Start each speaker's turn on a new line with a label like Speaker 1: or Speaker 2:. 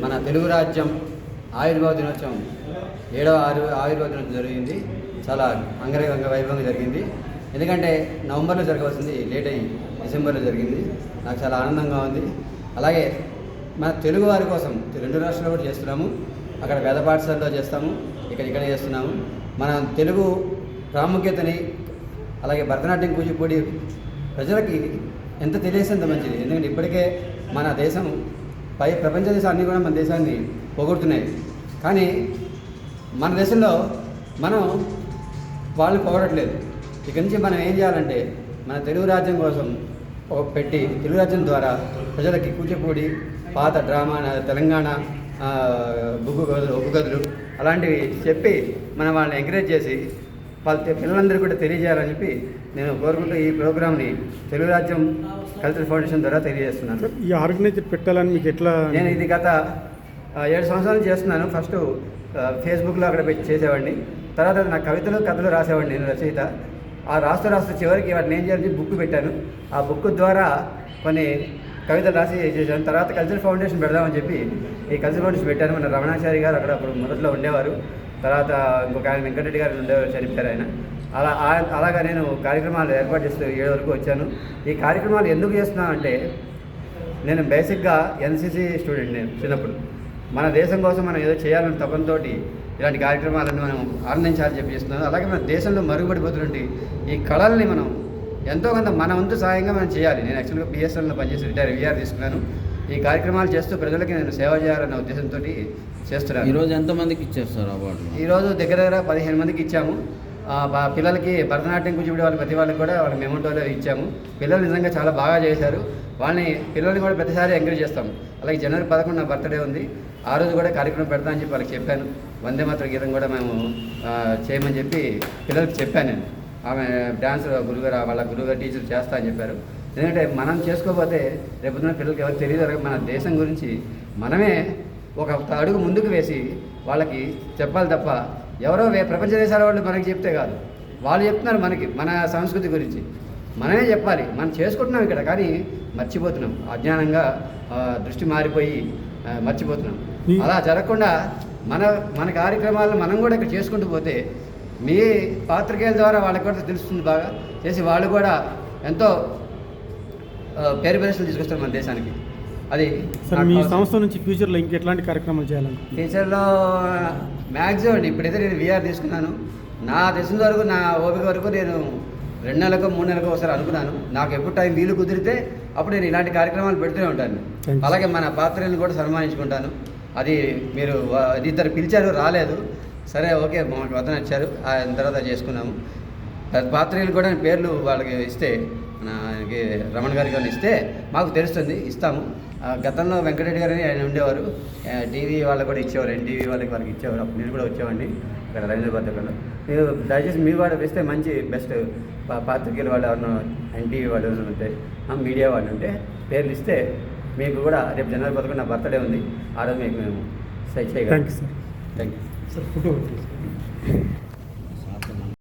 Speaker 1: మన తెలుగు రాజ్యం ఆయుర్వేద దినోత్సవం ఏడవ ఆరు ఆయుర్వేద దినోత్సవం జరిగింది. చాలా అంగరంగ వైభవంగా జరిగింది. ఎందుకంటే నవంబర్లో జరగవలసింది లేట్ అయ్యి డిసెంబర్లో జరిగింది. నాకు చాలా ఆనందంగా ఉంది. అలాగే మన తెలుగు వారి కోసం రెండు రాష్ట్రాల్లో కూడా చేస్తున్నాము. అక్కడ వేద పాఠశాలలో చేస్తాము. ఇక్కడ ఇక్కడ చేస్తున్నాము. మన తెలుగు ప్రాముఖ్యతని అలాగే భరతనాట్యం కూచిపూడి ప్రజలకి ఎంత తెలియసేంత మంచిది. ఎందుకంటే ఇప్పటికే మన దేశం పై ప్రపంచ దేశాన్ని కూడా మన దేశాన్ని పొగుడుతున్నాయి. కానీ మన దేశంలో మనం వాళ్ళని పొగడట్లేదు ఇక్కడి నుంచి మనం ఏం చేయాలంటే మన తెలుగు రాజ్యం కోసం పెట్టి తెలుగు రాజ్యం ద్వారా ప్రజలకి కూచిపూడి పాత డ్రామా తెలంగాణ బుగ్గు గదులు ఒగ్గు గదులు అలాంటివి చెప్పి మనం వాళ్ళని ఎంకరేజ్ చేసి వాళ్ళ తె- కూడా తెలియజేయాలని చెప్పి నేను కోరుకుంటూ ఈ ప్రోగ్రామ్ని తెలుగు రాజ్యం కల్చరల్ ఫౌండేషన్ ద్వారా తెలియజేస్తున్నాను.
Speaker 2: ఈ ఆర్గనైజర్ పెట్టాలని మీకు ఎట్లా
Speaker 1: నేను ఇది గత ఏడు సంవత్సరాల చేస్తున్నాను. ఫస్ట్ ఫేస్బుక్లో అక్కడ పెట్టి చేసేవాడిని. తర్వాత నా కవితలు కథలు రాసేవాడిని నేను రచయిత. ఆ రాస్తూ రాస్తూ చివరికి వాటిని ఏం చేయాలని బుక్ పెట్టాను. ఆ బుక్ ద్వారా కొన్ని కవితలు రాసి చేశాను. తర్వాత కల్చరల్ ఫౌండేషన్ పెడదామని చెప్పి ఈ కల్చరల్ ఫౌండేషన్ పెట్టాను. మన రమణాచారి గారు అక్కడ అప్పుడు మొదట్లో ఉండేవారు. తర్వాత ఇంకొక ఆయన వెంకటరెడ్డి గారు ఉండేవారు చనిపోయారు ఆయన. అలా అలాగా నేను కార్యక్రమాలు ఏర్పాటు చేస్తూ ఏడు వరకు వచ్చాను. ఈ కార్యక్రమాలు ఎందుకు చేస్తున్నాను అంటే నేను బేసిక్గా ఎన్సీసీ స్టూడెంట్ నేను చిన్నప్పుడు. మన దేశం కోసం మనం ఏదో చేయాలని తపంతో ఇలాంటి కార్యక్రమాలను మనం ఆనందించాలని చెప్పి చేస్తున్నాను. అలాగే మన దేశంలో మరుగుపడిపోతున్నటువంటి ఈ కళల్ని మనం ఎంతో కొంత మన వంతు సాయంగా మనం చేయాలి. నేను యాక్చువల్గా బిఎస్ఎన్లో పనిచేసి రిటైర్ విఆర్ తీసుకున్నాను. ఈ కార్యక్రమాలు చేస్తూ ప్రజలకి నేను సేవ చేయాలన్న ఉద్దేశంతో చేస్తున్నాను.
Speaker 3: ఈరోజు ఎంతమందికి ఇచ్చారు సార్ అవార్డులు?
Speaker 1: ఈరోజు దగ్గర దగ్గర పదిహేను మందికి ఇచ్చాము. పిల్లలకి భరతనాట్యం కూచిపూడి వాళ్ళ ప్రతి వాళ్ళకి కూడా వాళ్ళ మెమోటోలో ఇచ్చాము. పిల్లలు నిజంగా చాలా బాగా చేశారు. వాళ్ళని పిల్లల్ని కూడా ప్రతిసారి ఎంకరేజ్ చేస్తాం. అలాగే జనవరి పదకొండు నా బర్త్డే ఉంది. ఆ రోజు కూడా కార్యక్రమం పెడతా అని చెప్పి వాళ్ళకి చెప్పాను. వందే మాత్ర గీతం కూడా మేము చేయమని చెప్పి పిల్లలకి చెప్పాను నేను. ఆమె డ్యాన్స్ గురుగారు వాళ్ళ గురుగారు టీచర్ చేస్తా అని చెప్పారు. ఎందుకంటే మనం చేసుకోకపోతే రేపొద్దున పిల్లలకి ఎవరు తెలియదు. మన దేశం గురించి మనమే ఒక అడుగు ముందుకు వేసి వాళ్ళకి చెప్పాలి తప్ప ఎవరో ప్రపంచ దేశాల వాళ్ళు మనకి చెప్తే కాదు. వాళ్ళు చెప్తున్నారు మనకి మన సంస్కృతి గురించి. మనమే చెప్పాలి. మనం చేసుకుంటున్నాం ఇక్కడ కానీ మర్చిపోతున్నాం. అజ్ఞానంగా దృష్టి మారిపోయి మర్చిపోతున్నాం. అలా జరగకుండా మన మన కార్యక్రమాలను మనం కూడా ఇక్కడ చేసుకుంటూ పోతే మీ పాత్రికేయుల ద్వారా వాళ్ళకి కూడా తెలుస్తుంది బాగా. చేసి వాళ్ళు కూడా ఎంతో పేరు ప్రదర్శనలు తీసుకొస్తారు మన దేశానికి. అది
Speaker 2: సార్ మీ. సంస్థ నుంచి ఫ్యూచర్లో ఇంకెట్లాంటి కార్యక్రమాలు చేయాలనుకుంటున్నారు
Speaker 1: టీచర్లో మ్యాక్సిమం అండి ఇప్పుడైతే నేను విఆర్ తీసుకున్నాను. నా తెలిసిన వరకు నా ఓపిక వరకు నేను రెండు నెలలకు మూడు నెలలకు ఒకసారి అనుకున్నాను. నాకు ఎప్పుడు టైం వీలు కుదిరితే అప్పుడు నేను ఇలాంటి కార్యక్రమాలు పెడుతూనే ఉంటాను. అలాగే మన పాత్రలను కూడా సన్మానించుకుంటాను. అది మీరు ఇద్దరు పిలిచారు రాలేదు. సరే ఓకే మాకు వద్దన వచ్చారు. ఆయన తర్వాత చేసుకున్నాము. పాత్రలు కూడా పేర్లు వాళ్ళకి ఇస్తే మన ఆయనకి రమణ గారికి కానీ ఇస్తే మాకు తెలుస్తుంది ఇస్తాము. గతంలో వెంకటరెడ్డి గారు అని ఆయన ఉండేవారు. టీవీ వాళ్ళకి కూడా ఇచ్చేవారు ఎన్టీవీ వాళ్ళకి వాళ్ళకి ఇచ్చేవారు. అప్పుడు నేను కూడా వచ్చేవాడిని ఇక్కడ రవీంద్రబాద్ దగ్గర మీరు దయచేసి మీరు కూడా ఇస్తే మంచి బెస్ట్ పాత్రికేయులు వాళ్ళు ఎవరైనా ఎన్టీవీ వాళ్ళు ఎవరైనా ఉంటే మీడియా వాళ్ళు ఉంటే పేర్లు ఇస్తే మీకు కూడా రేపు జనవరి పదకొండు నా బర్త్డే ఉంది. ఆ రోజు మీకు మేము చేయగలం
Speaker 2: thank you sir
Speaker 1: thank you
Speaker 2: sir photo